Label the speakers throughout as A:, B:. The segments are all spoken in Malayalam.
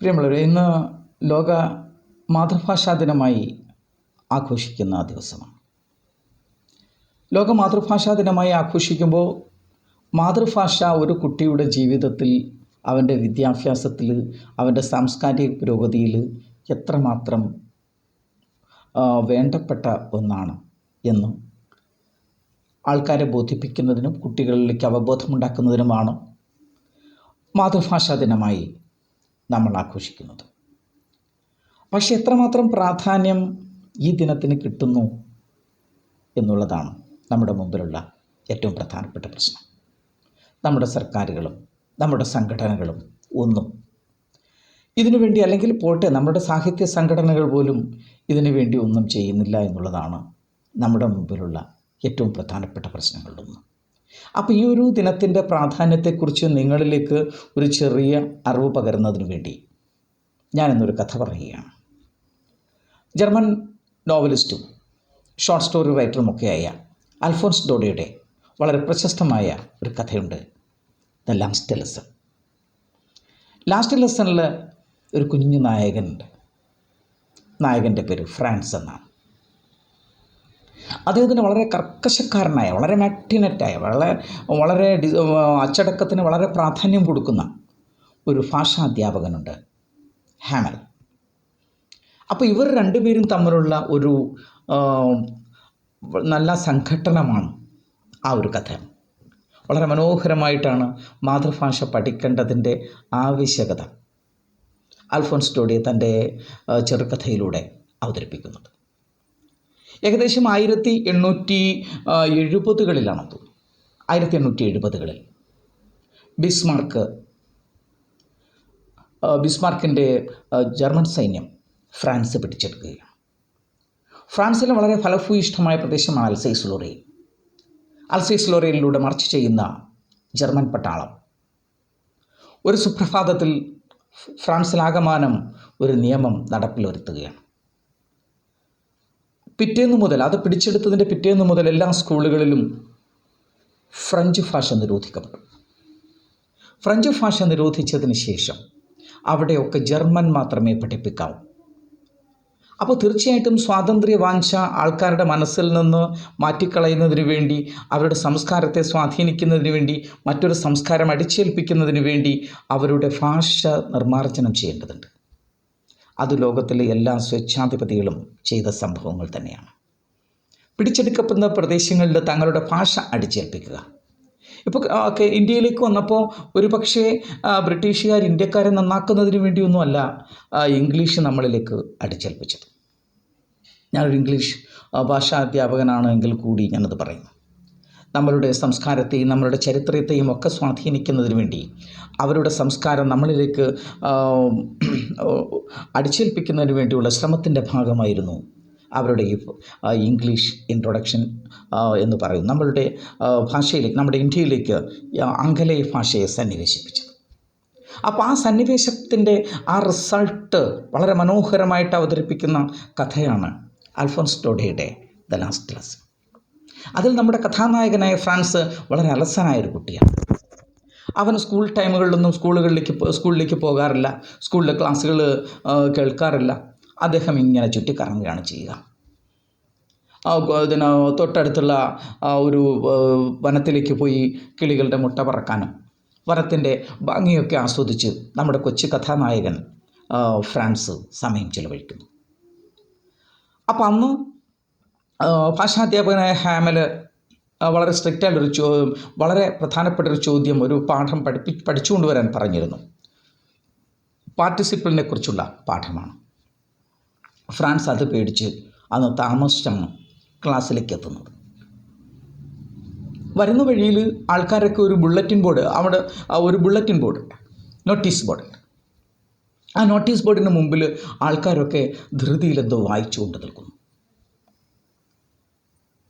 A: പ്രിയമുള്ളവരെ ഇന്ന് ലോക മാതൃഭാഷാ ദിനമായി ആഘോഷിക്കുന്ന ദിവസമാണ്. ലോക മാതൃഭാഷാ ദിനമായി ആഘോഷിക്കുമ്പോൾ മാതൃഭാഷ ഒരു കുട്ടിയുടെ ജീവിതത്തിൽ അവന്റെ വിദ്യാഭ്യാസത്തിൽ അവന്റെ സാംസ്കാരിക പുരോഗതിയിൽ എത്രമാത്രം വേണ്ടപ്പെട്ട ഒന്നാണ് എന്ന് ആൾക്കാരെ ബോധിപ്പിക്കുന്നതിനും കുട്ടികളിലേക്ക് അവബോധമുണ്ടാക്കുന്നതിനുമാണ് മാതൃഭാഷാ ദിനമായി നമ്മൾ ആഘോഷിക്കുന്നത്. പക്ഷെ എത്രമാത്രം പ്രാധാന്യം ഈ ദിനത്തിന് കിട്ടുന്നു എന്നുള്ളതാണ് നമ്മുടെ മുമ്പിലുള്ള ഏറ്റവും പ്രധാനപ്പെട്ട പ്രശ്നം. നമ്മുടെ സർക്കാരുകളും നമ്മുടെ സംഘടനകളും ഒന്നും ഇതിനുവേണ്ടി അല്ലെങ്കിൽ പോട്ടെ നമ്മുടെ സാഹിത്യ സംഘടനകൾ പോലും ഇതിനു വേണ്ടി ഒന്നും ചെയ്യുന്നില്ല എന്നുള്ളതാണ് നമ്മുടെ മുമ്പിലുള്ള ഏറ്റവും പ്രധാനപ്പെട്ട പ്രശ്നങ്ങളിലൊന്ന്. അപ്പോൾ ഈ ഒരു ദിനത്തിന്റെ പ്രാധാന്യത്തെക്കുറിച്ച് നിങ്ങളിലേക്ക് ഒരു ചെറിയ അറിവ് പകരുന്നതിന് വേണ്ടി ഞാനിന്നൊരു കഥ പറയുകയാണ്. ജർമ്മൻ നോവലിസ്റ്റും ഷോർട്ട് സ്റ്റോറി റൈറ്ററുമൊക്കെയായ അൽഫോൺസ് ഡോഡയുടെ വളരെ പ്രശസ്തമായ ഒരു കഥയുണ്ട് ദ ലാസ്റ്റ് ലെസൺ. ലാസ്റ്റ് ലെസണിൽ ഒരു കുഞ്ഞു നായകനുണ്ട്. നായകന്റെ പേര് ഫ്രാൻസ് എന്നാണ്. അദ്ദേഹത്തിന് വളരെ കർക്കശക്കാരനായ വളരെ മാറ്റിനറ്റായ വളരെ വളരെ അച്ചടക്കത്തിന് വളരെ പ്രാധാന്യം കൊടുക്കുന്ന ഒരു ഭാഷാ അധ്യാപകനുണ്ട് ഹാമൽ. അപ്പോൾ ഇവർ രണ്ടുപേരും തമ്മിലുള്ള ഒരു നല്ല സംഘട്ടനമാണ് ആ ഒരു കഥ. വളരെ മനോഹരമായിട്ടാണ് മാതൃഭാഷ പഠിക്കേണ്ടതിന്റെ ആവശ്യകത അൽഫോൻസ് ടോഡിയെ തന്റെ ചെറുകഥയിലൂടെ അവതരിപ്പിക്കുന്നത്. ഏകദേശം ആയിരത്തി എണ്ണൂറ്റി എഴുപതുകളിലാണത് ആയിരത്തി എണ്ണൂറ്റി എഴുപതുകളിൽ. ബിസ്മാർക്ക് ബിസ്മാർക്കിന്റെ ജർമ്മൻ സൈന്യം ഫ്രാൻസ് പിടിച്ചെടുക്കുകയാണ്. ഫ്രാൻസിലെ വളരെ ഫലഭൂയിഷ്ഠമായ പ്രദേശമാണ് അൽസൈസ് ലോറി അൽസൈസ് ലോറയിലൂടെ മർച്ച് ചെയ്യുന്ന ജർമ്മൻ പട്ടാളം. ഒരു സുപ്രഭാതത്തിൽ ഫ്രാൻസിലാകമാനം ഒരു നിയമം നടപ്പിൽ വരുത്തുകയാണ് പിറ്റേന്ന് മുതൽ അത് പിടിച്ചെടുത്തതിന്റെ പിറ്റേന്ന് മുതൽ എല്ലാ സ്കൂളുകളിലും ഫ്രഞ്ച് ഭാഷ നിരോധിക്കപ്പെട്ടു. ഫ്രഞ്ച് ഭാഷ നിരോധിച്ചതിന് ശേഷം അവിടെയൊക്കെ ജർമ്മൻ മാത്രമേ പഠിപ്പിക്കാവൂ. അപ്പോൾ തീർച്ചയായിട്ടും സ്വാതന്ത്ര്യ വാഞ്ച ആൾക്കാരുടെ മനസ്സിൽ നിന്ന് മാറ്റിക്കളയുന്നതിന് വേണ്ടി അവരുടെ സംസ്കാരത്തെ സ്വാധീനിക്കുന്നതിന് വേണ്ടി മറ്റൊരു സംസ്കാരം അടിച്ചേൽപ്പിക്കുന്നതിന് വേണ്ടി അവരുടെ ഭാഷ നിർമ്മാർജനം ചെയ്യേണ്ടതുണ്ട്. അത് ലോകത്തിലെ എല്ലാ സ്വേച്ഛാധിപതികളും ചെയ്ത സംഭവങ്ങൾ തന്നെയാണ്. പിടിച്ചെടുക്കപ്പെടുന്ന പ്രദേശങ്ങളിൽ തങ്ങളുടെ ഭാഷ അടിച്ചേൽപ്പിക്കുക. ഇപ്പോൾ ഒക്കെ ഇന്ത്യയിലേക്ക് വന്നപ്പോൾ ഒരു പക്ഷേ ബ്രിട്ടീഷുകാർ ഇന്ത്യക്കാരെ നന്നാക്കുന്നതിന് വേണ്ടിയൊന്നുമല്ല ഇംഗ്ലീഷ് നമ്മളിലേക്ക് അടിച്ചേൽപ്പിച്ചത്. ഞാനൊരു ഇംഗ്ലീഷ് ഭാഷാ അധ്യാപകനാണെങ്കിൽ കൂടി ഞാനത് പറയുന്നു. നമ്മളുടെ സംസ്കാരത്തെയും നമ്മളുടെ ചരിത്രത്തെയും ഒക്കെ സ്വാധീനിക്കുന്നതിന് വേണ്ടി. അവരുടെ സംസ്കാരം നമ്മളിലേക്ക് അടിച്ചേൽപ്പിക്കുന്നതിന് വേണ്ടിയുള്ള ശ്രമത്തിന്റെ ഭാഗമായിരുന്നു അവരുടെ ഈ ഇംഗ്ലീഷ് ഇൻട്രൊഡക്ഷൻ എന്ന് പറയും. നമ്മളുടെ ഭാഷയിലേക്ക് നമ്മുടെ ഇന്ത്യയിലേക്ക് ആംഗലേയ ഭാഷയെ സന്നിവേശിപ്പിച്ചത്. അപ്പോൾ ആ സന്നിവേശത്തിന്റെ ആ റിസൾട്ട് വളരെ മനോഹരമായിട്ട് അവതരിപ്പിക്കുന്ന കഥയാണ് അൽഫോൻസ് ഡോഡയുടെ ദ ലാസ്റ്റ് ലെസൺ അതിൽ നമ്മുടെ കഥാനായകനായ ഫ്രാൻസ് വളരെ അലസനായ ഒരു കുട്ടിയാണ്. അവൻ സ്കൂൾ ടൈമുകളിലൊന്നും സ്കൂളുകളിലേക്ക് സ്കൂളിലേക്ക് പോകാറില്ല. സ്കൂളിലെ ക്ലാസ്സുകൾ കേൾക്കാറില്ല. അദ്ദേഹം ഇങ്ങനെ ചുറ്റിക്കറങ്ങുകയാണ് ചെയ്യുക. അതിന് തൊട്ടടുത്തുള്ള ഒരു വനത്തിലേക്ക് പോയി കിളികളുടെ മുട്ട പറക്കാനും വനത്തിന്റെ ഭംഗിയൊക്കെ ആസ്വദിച്ച് നമ്മുടെ കൊച്ചു കഥാനായകൻ ഫ്രാൻസ് സമയം ചിലവഴിക്കുന്നു. അപ്പം അന്ന് ഭാഷാധ്യാപകനായ ഹാമൽ ആ, വളരെ സ്ട്രിക്റ്റ് ആയിട്ടൊരു ചോ വളരെ പ്രധാനപ്പെട്ട ഒരു ചോദ്യം ഒരു പാഠം പഠിപ്പി പഠിച്ചുകൊണ്ട് വരാൻ പറഞ്ഞിരുന്നു. പാർട്ടിസിപ്പിളിനെ കുറിച്ചുള്ള പാഠമാണ്. ഫ്രാൻസ് അത് പേടിച്ച് അന്ന് താമസിച്ചാണ് ക്ലാസ്സിലേക്ക് എത്തുന്നത്. വരുന്ന വഴിയിൽ ആൾക്കാരൊക്കെ ഒരു ബുള്ളറ്റിൻ ബോർഡ് അവിടെ ഒരു ബുള്ളറ്റിൻ ബോർഡ് നോട്ടീസ് ബോർഡ് ആ നോട്ടീസ് ബോർഡിന് മുമ്പിൽ ആൾക്കാരൊക്കെ ധൃതിയിലെന്തോ വായിച്ചുകൊണ്ട് നിൽക്കുന്നു.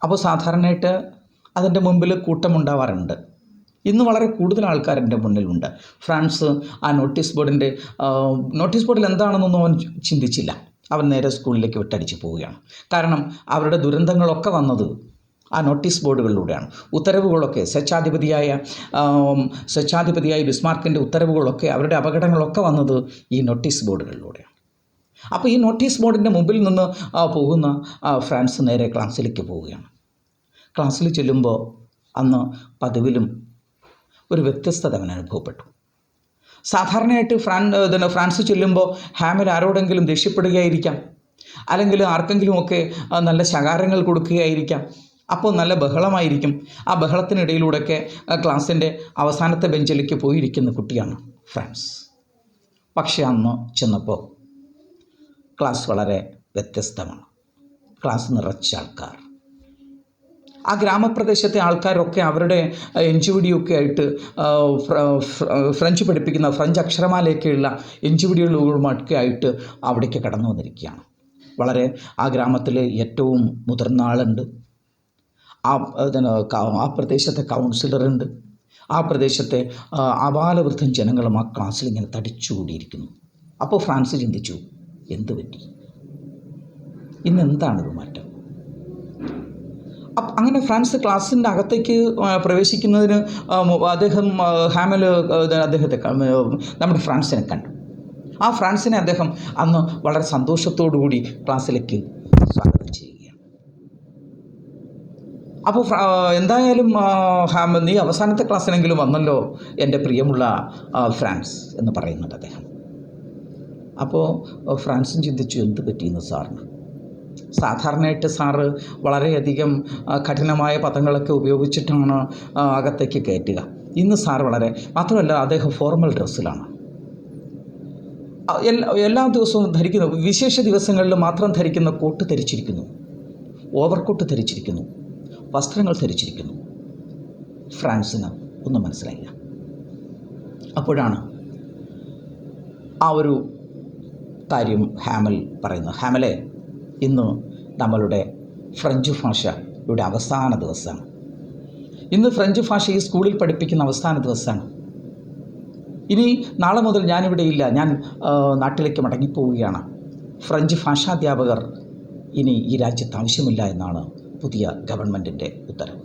A: അപ്പോൾ സാധാരണയായിട്ട് അതിന്റെ മുമ്പിൽ കൂട്ടമുണ്ടാവാറുണ്ട്. ഇന്ന് വളരെ കൂടുതൽ ആൾക്കാർ എന്റെ മുന്നിലുണ്ട്. ഫ്രാൻസ് ആ നോട്ടീസ് ബോർഡിന്റെ നോട്ടീസ് ബോർഡിൽ എന്താണെന്നൊന്നും അവൻ ചിന്തിച്ചില്ല. അവൻ നേരെ സ്കൂളിലേക്ക് വിട്ടടിച്ച് പോവുകയാണ്. കാരണം അവരുടെ ദുരന്തങ്ങളൊക്കെ വന്നത് ആ നോട്ടീസ് ബോർഡുകളിലൂടെയാണ്. ഉത്തരവുകളൊക്കെ സ്വച്ഛാധിപതിയായ സ്വച്ഛാധിപതിയായ ബിസ്മാർക്കിന്റെ ഉത്തരവുകളൊക്കെ അവരുടെ അപകടങ്ങളൊക്കെ വന്നത് ഈ നോട്ടീസ് ബോർഡുകളിലൂടെയാണ്. അപ്പോൾ ഈ നോട്ടീസ് ബോർഡിന്റെ മുമ്പിൽ നിന്ന് പോകുന്ന ഫ്രാൻസ് നേരെ ക്ലാസ്സിലേക്ക് പോവുകയാണ്. ക്ലാസ്സിൽ ചെല്ലുമ്പോൾ അന്ന് പതിവിലും ഒരു വ്യത്യസ്തത അവൻ അനുഭവപ്പെട്ടു. സാധാരണയായിട്ട് ഫ്രാൻ ഇതിന് ഫ്രാൻസ് ചെല്ലുമ്പോൾ ഹാമിൽ ആരോടെങ്കിലും ദേഷ്യപ്പെടുകയായിരിക്കാം. അല്ലെങ്കിൽ ആർക്കെങ്കിലുമൊക്കെ നല്ല ശകാരങ്ങൾ കൊടുക്കുകയായിരിക്കാം. അപ്പോൾ നല്ല ബഹളമായിരിക്കും. ആ ബഹളത്തിനിടയിലൂടെയൊക്കെ ക്ലാസ്സിന്റെ അവസാനത്തെ ബെഞ്ചിലേക്ക് പോയിരിക്കുന്ന കുട്ടിയാണ് ഫ്രാൻസ്. പക്ഷേ അന്ന് ചെന്നപ്പോൾ ക്ലാസ് വളരെ വ്യത്യസ്തമാണ്. ക്ലാസ് നിറച്ച ആൾക്കാർ. ആ ഗ്രാമപ്രദേശത്തെ ആൾക്കാരൊക്കെ അവരുടെ എഞ്ചുവിടിയൊക്കെ ആയിട്ട് ഫ്രഞ്ച് പഠിപ്പിക്കുന്ന ഫ്രഞ്ച് അക്ഷരമാലയൊക്കെയുള്ള എഞ്ചുവിടികളുമൊക്കെ ആയിട്ട് അവിടേക്ക് കടന്നു വന്നിരിക്കുകയാണ്. വളരെ ആ ഗ്രാമത്തിൽ ഏറ്റവും മുതിർന്ന ആളുണ്ട്. ആ ആ പ്രദേശത്തെ കൗൺസിലറുണ്ട്. ആ പ്രദേശത്തെ അപാലവൃദ്ധം ജനങ്ങളും ആ ക്ലാസ്സിൽ ഇങ്ങനെ തടിച്ചുകൂടിയിരിക്കുന്നു. അപ്പോൾ ഫ്രാൻസ് ചിന്തിച്ചു എന്ത് പറ്റി? ഇന്ന് എന്താണിത് മാറ്റം? അങ്ങനെ ഫ്രാൻസ് ക്ലാസിന്റെ അകത്തേക്ക് പ്രവേശിക്കുന്നതിന് അദ്ദേഹം ഹാമൽ അദ്ദേഹത്തെ നമ്മുടെ ഫ്രാൻസിനെ കണ്ടു. ആ ഫ്രാൻസിനെ അദ്ദേഹം അന്ന് വളരെ സന്തോഷത്തോടു കൂടി ക്ലാസ്സിലേക്ക് സ്വാഗതം ചെയ്യുകയാണ്. അപ്പോൾ എന്തായാലും ഹാമൽ ഹാം നീ അവസാനത്തെ ക്ലാസ്സിനെങ്കിലും വന്നല്ലോ എന്റെ പ്രിയമുള്ള ഫ്രാൻസ് എന്ന് പറയുന്നുണ്ട് അദ്ദേഹം. അപ്പോൾ ഫ്രാൻസും ചിന്തിച്ചു എന്ത് പറ്റിയെന്ന് സാറിന്? സാധാരണയായിട്ട് സാറ് വളരെയധികം കഠിനമായ പദങ്ങളൊക്കെ ഉപയോഗിച്ചിട്ടാണ് അകത്തേക്ക് കയറ്റുക. ഇന്ന് സാർ വളരെ മാത്രമല്ല അദ്ദേഹം ഫോർമൽ ഡ്രസ്സിലാണ്. എല്ലാ എല്ലാ ദിവസവും ധരിക്കുന്ന വിശേഷ ദിവസങ്ങളിൽ മാത്രം ധരിക്കുന്ന കോട്ട് ധരിച്ചിരിക്കുന്നു. ഓവർകോട്ട് ധരിച്ചിരിക്കുന്നു. വസ്ത്രങ്ങൾ ധരിച്ചിരിക്കുന്നു. ഫ്രാൻസിന് ഒന്നും മനസ്സിലായില്ല. അപ്പോഴാണ് ആ ഒരു കാര്യം ഹാമൽ പറയുന്നത്. ഹാമലെ ഇന്ന് നമ്മളുടെ ഫ്രഞ്ച് ഭാഷയുടെ അവസാന ദിവസമാണ്. ഇന്ന് ഫ്രഞ്ച് ഭാഷ ഈ സ്കൂളിൽ പഠിപ്പിക്കുന്ന അവസാന ദിവസമാണ്. ഇനി നാളെ മുതൽ ഞാനിവിടെ ഇല്ല. ഞാൻ നാട്ടിലേക്ക് മടങ്ങിപ്പോവുകയാണ്. ഫ്രഞ്ച് ഭാഷാധ്യാപകർ ഇനി ഈ രാജ്യത്ത് ആവശ്യമില്ല എന്നാണ് പുതിയ ഗവൺമെന്റിന്റെ ഉത്തരവ്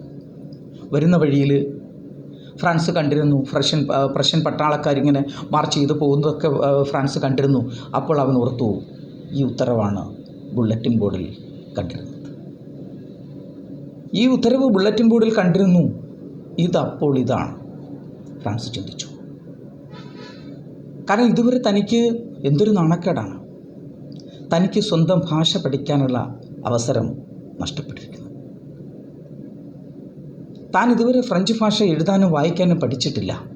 A: വരുന്ന വഴിയിൽ ഫ്രാൻസ് കണ്ടിരുന്നു. ഫ്രഷൻ പ്രഷ്യൻ പട്ടാളക്കാരിങ്ങനെ മാർച്ച് ചെയ്ത് പോകുന്നതൊക്കെ ഫ്രാൻസ് കണ്ടിരുന്നു. അപ്പോൾ അവൻ ഓർത്തു ഈ ഉത്തരവാണ് ബുള്ളറ്റിൻ ബോർഡിൽ കണ്ടിരുന്നത്. ഈ ഉത്തരവ് ബുള്ളറ്റിൻ ബോർഡിൽ കണ്ടിരുന്നു. ഇതപ്പോൾ ഇതാണ്. ഫ്രാൻസ് ചിന്തിച്ചു. കാരണം ഇതുവരെ തനിക്ക് എന്തൊരു നാണക്കേടാണ്. തനിക്ക് സ്വന്തം ഭാഷ പഠിക്കാനുള്ള അവസരം നഷ്ടപ്പെട്ടിരിക്കുന്നു. താൻ ഇതുവരെ ഫ്രഞ്ച് ഭാഷ എഴുതാനും വായിക്കാനും പഠിച്ചിട്ടില്ല.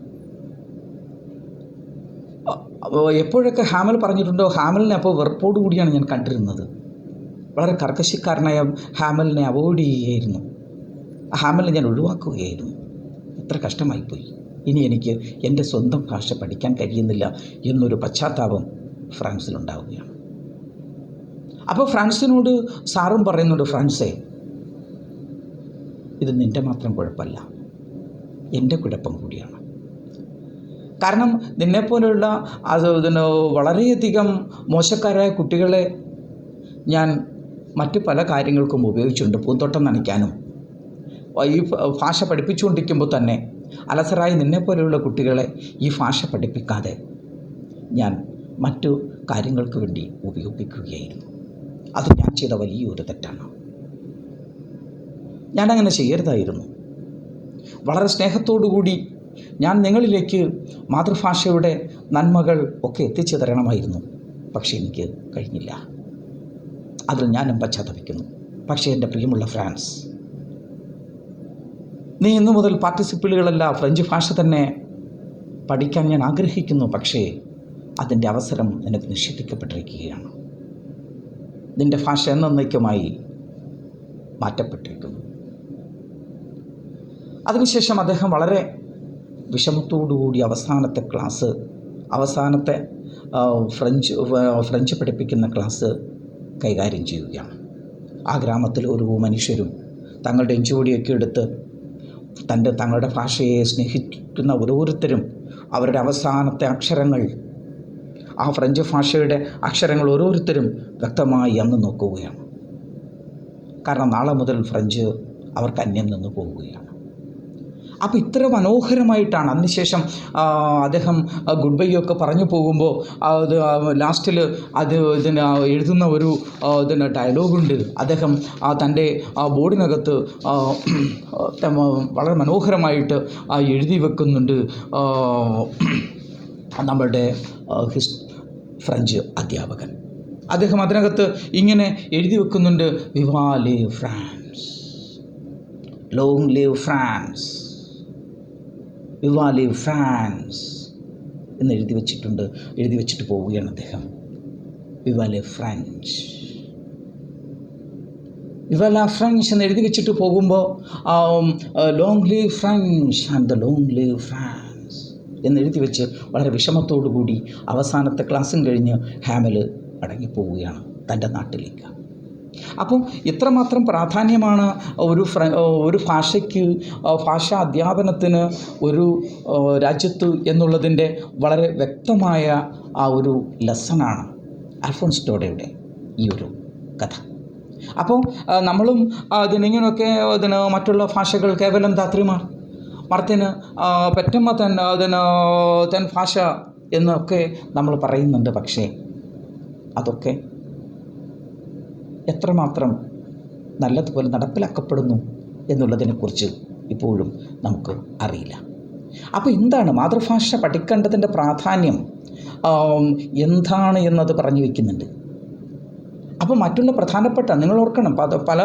A: എപ്പോഴൊക്കെ ഹാമൽ പറഞ്ഞിട്ടുണ്ടോ? ഹാമലിനെ അപ്പോൾ വെറുപ്പോടു കൂടിയാണ് ഞാൻ കണ്ടിരുന്നത്. വളരെ കർക്കശക്കാരനായ ഹാമലിനെ അവോയ്ഡ് ചെയ്യുകയായിരുന്നു. ഹാമലിനെ ഞാൻ ഒഴിവാക്കുകയായിരുന്നു. എത്ര കഷ്ടമായിപ്പോയി. ഇനി എനിക്ക് എന്റെ സ്വന്തം ഭാഷ പഠിക്കാൻ കഴിയുന്നില്ല എന്നൊരു പശ്ചാത്താപം ഫ്രാൻസിലുണ്ടാവുകയാണ്. അപ്പോൾ ഫ്രാൻസിനോട് സാറും പറയുന്നുണ്ട് ഫ്രാൻസേ ഇത് നിന്റെ മാത്രം കുഴപ്പമല്ല. എന്റെ കുഴപ്പം കൂടിയാണ്. കാരണം നിന്നെപ്പോലെയുള്ള അത് ഇതിന് വളരെയധികം മോശക്കാരായ കുട്ടികളെ ഞാൻ മറ്റ് പല കാര്യങ്ങൾക്കും ഉപയോഗിച്ചിട്ടുണ്ട് പൂന്തോട്ടം നനയ്ക്കാനും. ഈ ഭാഷ പഠിപ്പിച്ചുകൊണ്ടിരിക്കുമ്പോൾ തന്നെ അലസരായി നിന്നെപ്പോലെയുള്ള കുട്ടികളെ ഈ ഭാഷ പഠിപ്പിക്കാതെ ഞാൻ മറ്റു കാര്യങ്ങൾക്ക് വേണ്ടി ഉപയോഗിക്കുകയായിരുന്നു. അത് ഞാൻ ചെയ്ത വലിയൊരു തെറ്റാണ്. ഞാനങ്ങനെ ചെയ്യരുതായിരുന്നു. വളരെ സ്നേഹത്തോടുകൂടി ഞാൻ നിങ്ങളിലേക്ക് മാതൃഭാഷയുടെ നന്മകൾ ഒക്കെ എത്തിച്ചു തരണമായിരുന്നു പക്ഷേ എനിക്ക് കഴിഞ്ഞില്ല. അതിൽ ഞാനും പശ്ചാത്തപിക്കുന്നു. പക്ഷേ എന്റെ പ്രിയമുള്ള ഫ്രാൻസ് നീ ഇന്നു മുതൽ പാർട്ടിസിപ്പിളുകളല്ല ഫ്രഞ്ച് ഭാഷ തന്നെ പഠിക്കാൻ ഞാൻ ആഗ്രഹിക്കുന്നു. പക്ഷേ അതിന്റെ അവസരം നിനക്ക് നിഷേധിക്കപ്പെട്ടിരിക്കുകയാണ്. നിന്റെ ഭാഷ എന്നേക്കുമായി മാറ്റപ്പെട്ടിരിക്കുന്നു. അതിനുശേഷം അദ്ദേഹം വളരെ വിഷമത്തോടുകൂടി അവസാനത്തെ ക്ലാസ് അവസാനത്തെ ഫ്രഞ്ച് ഫ്രഞ്ച് പഠിപ്പിക്കുന്ന ക്ലാസ് കൈകാര്യം ചെയ്യുകയാണ്. ആ ഗ്രാമത്തിൽ ഒരു മനുഷ്യരും തങ്ങളുടെ എഞ്ചുകൂടിയൊക്കെ എടുത്ത് തന്റെ തങ്ങളുടെ ഭാഷയെ സ്നേഹിക്കുന്ന ഓരോരുത്തരും അവരുടെ അവസാനത്തെ അക്ഷരങ്ങൾ ആ ഫ്രഞ്ച് ഭാഷയുടെ അക്ഷരങ്ങൾ ഓരോരുത്തരും വ്യക്തമായി അന്ന് നോക്കുകയാണ്. കാരണം നാളെ മുതൽ ഫ്രഞ്ച് അവർക്ക് അന്യം നിന്ന് പോവുകയാണ്. അപ്പോൾ ഇത്ര മനോഹരമായിട്ടാണ്. അതിനുശേഷം അദ്ദേഹം ഗുഡ് ബൈ ഒക്കെ പറഞ്ഞു പോകുമ്പോൾ അത് ലാസ്റ്റിൽ അത് ഇതിന് എഴുതുന്ന ഒരു ഇതിന് ഡയലോഗുണ്ട് അദ്ദേഹം തന്റെ ബോർഡിനകത്ത് വളരെ മനോഹരമായിട്ട് എഴുതി വെക്കുന്നുണ്ട്. നമ്മളുടെ ഹിസ് ഫ്രഞ്ച് അധ്യാപകൻ. അദ്ദേഹം അതിനകത്ത് ഇങ്ങനെ എഴുതി വെക്കുന്നുണ്ട്. Viva live France long live France viva live France എന്ന് എഴുതി വച്ചിട്ടുണ്ട്. എഴുതി വച്ചിട്ട് പോവുകയാണ് അദ്ദേഹം. വിവാലി ഫ്രാൻസ്. വിവല ഫ്രഞ്ച് എന്ന് എഴുതി വെച്ചിട്ട് പോകുമ്പോൾ long live French and the long live France എന്ന് എഴുതി വെച്ച് വളരെ വിഷമത്തോടു കൂടി അവസാനത്തെ ക്ലാസ്സും കഴിഞ്ഞ് ഹാമൽ അടങ്ങിപ്പോവുകയാണ് തന്റെ നാട്ടിലേക്ക്. അപ്പം ഇത്രമാത്രം പ്രാധാന്യമാണ് ഒരു ഒരു ഭാഷയ്ക്ക് ഭാഷാ അധ്യാപനത്തിന് ഒരു രാജ്യത്ത് എന്നുള്ളതിന്റെ വളരെ വ്യക്തമായ ആ ഒരു ലെസണാണ് അൽഫോൺസ് ടോഡയുടെ ഈ ഒരു കഥ. അപ്പോൾ നമ്മളും അതിനിങ്ങനെയൊക്കെ അതിന് മറ്റുള്ള ഭാഷകൾ കേവലം ധാത്രിമാർ. മർത്തിന് പെറ്റമ്മ തൻ അതിന് തൻ ഭാഷ എന്നൊക്കെ നമ്മൾ പറയുന്നുണ്ട് പക്ഷേ അതൊക്കെ എത്രമാത്രം നല്ലതുപോലെ നടപ്പിലാക്കപ്പെടുന്നു എന്നുള്ളതിനെക്കുറിച്ച് ഇപ്പോഴും നമുക്ക് അറിയില്ല. അപ്പോൾ എന്താണ് മാതൃഭാഷ പഠിക്കേണ്ടതിന്റെ പ്രാധാന്യം? എന്താണ് എന്നത് പറഞ്ഞു വയ്ക്കുന്നുണ്ട്. അപ്പോൾ മറ്റുള്ള പ്രധാനപ്പെട്ട നിങ്ങൾ ഓർക്കണം പല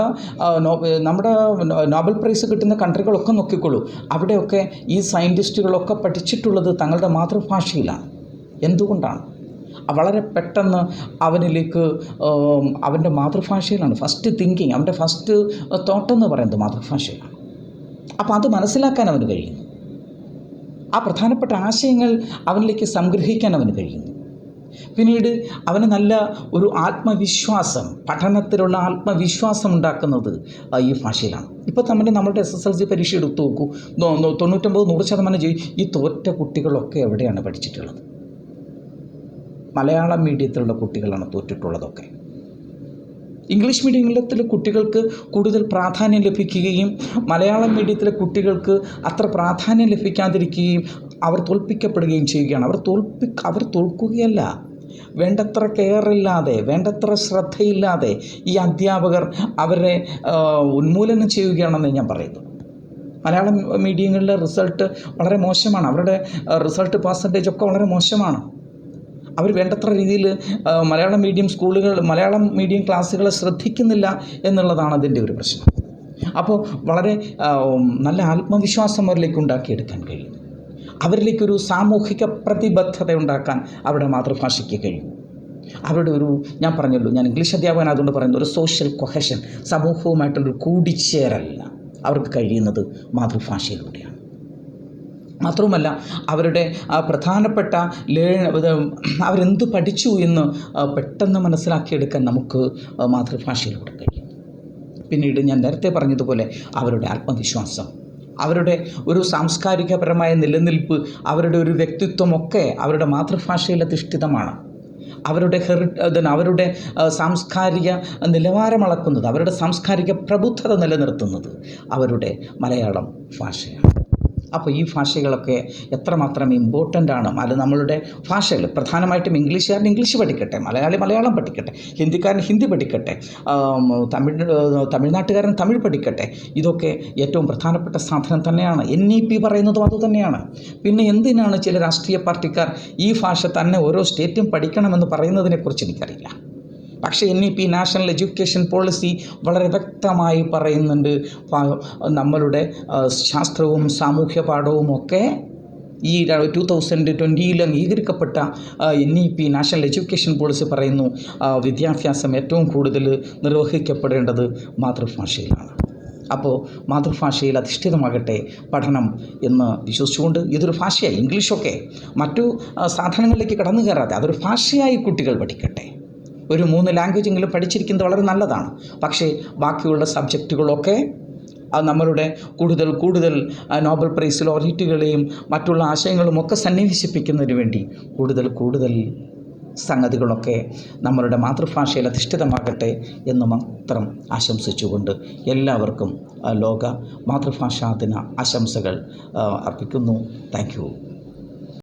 A: നമ്മുടെ നോബൽ പ്രൈസ് കിട്ടുന്ന കൺട്രികളൊക്കെ നോക്കിക്കോളൂ. അവിടെയൊക്കെ ഈ സയന്റിസ്റ്റുകളൊക്കെ പഠിച്ചിട്ടുള്ളത് തങ്ങളുടെ മാതൃഭാഷയിലാണ്. എന്തുകൊണ്ടാണ്? വളരെ പെട്ടെന്ന് അവനിലേക്ക് അവന്റെ മാതൃഭാഷയിലാണ് ഫസ്റ്റ് തിങ്കിങ് അവന്റെ ഫസ്റ്റ് തോട്ടെന്ന് പറയുന്നത് മാതൃഭാഷയിലാണ് അപ്പോൾ അത് മനസ്സിലാക്കാൻ അവന് കഴിയുന്നു. ആ പ്രധാനപ്പെട്ട ആശയങ്ങൾ അവനിലേക്ക് സംഗ്രഹിക്കാൻ അവന് കഴിയുന്നു. പിന്നീട് അവന് നല്ല ഒരു ആത്മവിശ്വാസം പഠനത്തിലുള്ള ആത്മവിശ്വാസം ഉണ്ടാക്കുന്നത് ഈ ഭാഷയിലാണ്. ഇപ്പോൾ തന്നെ നമ്മുടെ എസ് എസ് എൽ സി പരീക്ഷ എടുത്തു നോക്കൂ. തൊണ്ണൂറ്റൊമ്പത് നൂറ് ശതമാനം ഈ തോറ്റ കുട്ടികളൊക്കെ എവിടെയാണ് പഠിച്ചിട്ടുള്ളത്? മലയാളം മീഡിയത്തിലുള്ള കുട്ടികളാണ് തോറ്റിട്ടുള്ളതൊക്കെ. ഇംഗ്ലീഷ് മീഡിയത്തിലെ കുട്ടികൾക്ക് കൂടുതൽ പ്രാധാന്യം ലഭിക്കുകയും മലയാളം മീഡിയത്തിലെ കുട്ടികൾക്ക് അത്ര പ്രാധാന്യം ലഭിക്കാതിരിക്കുകയും അവർ തോൽപ്പിക്കപ്പെടുകയും ചെയ്യുകയാണ്. അവർ തോൽപ്പി അവർ തോൽക്കുകയല്ല. വേണ്ടത്ര കെയറില്ലാതെ വേണ്ടത്ര ശ്രദ്ധയില്ലാതെ ഈ അധ്യാപകർ അവരെ ഉന്മൂലനം ചെയ്യുകയാണെന്ന് ഞാൻ പറയുന്നു. മലയാളം മീഡിയങ്ങളിലെ റിസൾട്ട് വളരെ മോശമാണ്. അവരുടെ റിസൾട്ട് പെർസെന്റേജ് ഒക്കെ വളരെ മോശമാണ്. അവർ വേണ്ടത്ര രീതിയിൽ മലയാളം മീഡിയം സ്കൂളുകൾ മലയാളം മീഡിയം ക്ലാസ്സുകളെ ശ്രദ്ധിക്കുന്നില്ല എന്നുള്ളതാണ് അതിന്റെ ഒരു പ്രശ്നം. അപ്പോൾ വളരെ നല്ല ആത്മവിശ്വാസം അവരിലേക്ക് ഉണ്ടാക്കിയെടുക്കാൻ കഴിയും. അവരിലേക്കൊരു സാമൂഹിക പ്രതിബദ്ധത ഉണ്ടാക്കാൻ അവരുടെ മാതൃഭാഷയ്ക്ക് കഴിയും. അവരുടെ ഒരു ഞാൻ പറഞ്ഞല്ലോ ഞാൻ ഇംഗ്ലീഷ് അധ്യാപകൻ അതുകൊണ്ട് പറയുന്നത് ഒരു സോഷ്യൽ കൊഹഷൻ സമൂഹവുമായിട്ടുള്ളൊരു കൂടിച്ചേരല്ല അവർക്ക് കഴിയുന്നത് മാതൃഭാഷയിലൂടെയാണ്. മാത്രവുമല്ല അവരുടെ ആ പ്രധാനപ്പെട്ട ലേ അവരെന്ത് പഠിച്ചു എന്ന് പെട്ടെന്ന് മനസ്സിലാക്കിയെടുക്കാൻ നമുക്ക് മാതൃഭാഷയിലൂടെ കഴിയും. പിന്നീട് ഞാൻ നേരത്തെ പറഞ്ഞതുപോലെ അവരുടെ ആത്മവിശ്വാസം അവരുടെ ഒരു സാംസ്കാരികപരമായ നിലനിൽപ്പ് അവരുടെ ഒരു വ്യക്തിത്വമൊക്കെ അവരുടെ മാതൃഭാഷയിൽ അധിഷ്ഠിതമാണ്. അവരുടെ ഹെറി അവരുടെ സാംസ്കാരിക നിലവാരം അളക്കുന്നത് അവരുടെ സാംസ്കാരിക പ്രബുദ്ധത നിലനിർത്തുന്നത് അവരുടെ മലയാളം ഭാഷയാണ്. അപ്പോൾ ഈ ഭാഷകളൊക്കെ എത്രമാത്രം ഇമ്പോർട്ടന്റ് ആണ്? അത് നമ്മളുടെ ഭാഷകൾ. പ്രധാനമായിട്ടും ഇംഗ്ലീഷുകാരൻ ഇംഗ്ലീഷ് പഠിക്കട്ടെ മലയാളി മലയാളം പഠിക്കട്ടെ ഹിന്ദിക്കാരൻ ഹിന്ദി പഠിക്കട്ടെ തമിഴ് തമിഴ്നാട്ടുകാരൻ തമിഴ് പഠിക്കട്ടെ. ഇതൊക്കെ ഏറ്റവും പ്രധാനപ്പെട്ട സാധനം തന്നെയാണ്. എൻ ഇ പി പറയുന്നതും അതുതന്നെയാണ് പിന്നെ എന്തിനാണ് ചില രാഷ്ട്രീയ പാർട്ടിക്കാർ ഈ ഭാഷ തന്നെ ഓരോ സ്റ്റേറ്റും പഠിക്കണമെന്ന് പറയുന്നതിനെക്കുറിച്ച് എനിക്കറിയില്ല. പക്ഷേ N E P national education policy വളരെ വ്യക്തമായി പറയുന്നുണ്ട്. നമ്മളുടെ ശാസ്ത്രവും സാമൂഹ്യ പാഠവും ഒക്കെ ഈ ടു തൗസൻഡ് ട്വന്റിയിൽ അംഗീകരിക്കപ്പെട്ട N E P national education policy പറയുന്നു. വിദ്യാഭ്യാസം ഏറ്റവും കൂടുതൽ നിർവഹിക്കപ്പെടേണ്ടത് മാതൃഭാഷയിലാണ്. അപ്പോൾ മാതൃഭാഷയിൽ അധിഷ്ഠിതമാകട്ടെ പഠനം എന്ന് വിശ്വസിച്ചുകൊണ്ട് ഇതൊരു ഭാഷയായി ഇംഗ്ലീഷൊക്കെ മറ്റു സാധനങ്ങളിലേക്ക് കടന്നു കയറാതെ അതൊരു ഭാഷയായി കുട്ടികൾ പഠിക്കട്ടെ. ഒരു മൂന്ന് ലാംഗ്വേജെങ്കിലും പഠിച്ചിരിക്കുന്നത് വളരെ നല്ലതാണ്. പക്ഷേ ബാക്കിയുള്ള സബ്ജക്റ്റുകളൊക്കെ നമ്മളുടെ കൂടുതൽ കൂടുതൽ നോബൽ പ്രൈസ് ലോറിറ്റുകളെയും മറ്റുള്ള ആശയങ്ങളും ഒക്കെ സന്നിവേശിപ്പിക്കുന്നതിന് വേണ്ടി കൂടുതൽ കൂടുതൽ സംഗതികളൊക്കെ നമ്മളുടെ മാതൃഭാഷയിൽ അധിഷ്ഠിതമാകട്ടെ എന്ന് മാത്രം ആശംസിച്ചുകൊണ്ട് എല്ലാവർക്കും ലോക മാതൃഭാഷാ ദിന ആശംസകൾ അർപ്പിക്കുന്നു. താങ്ക്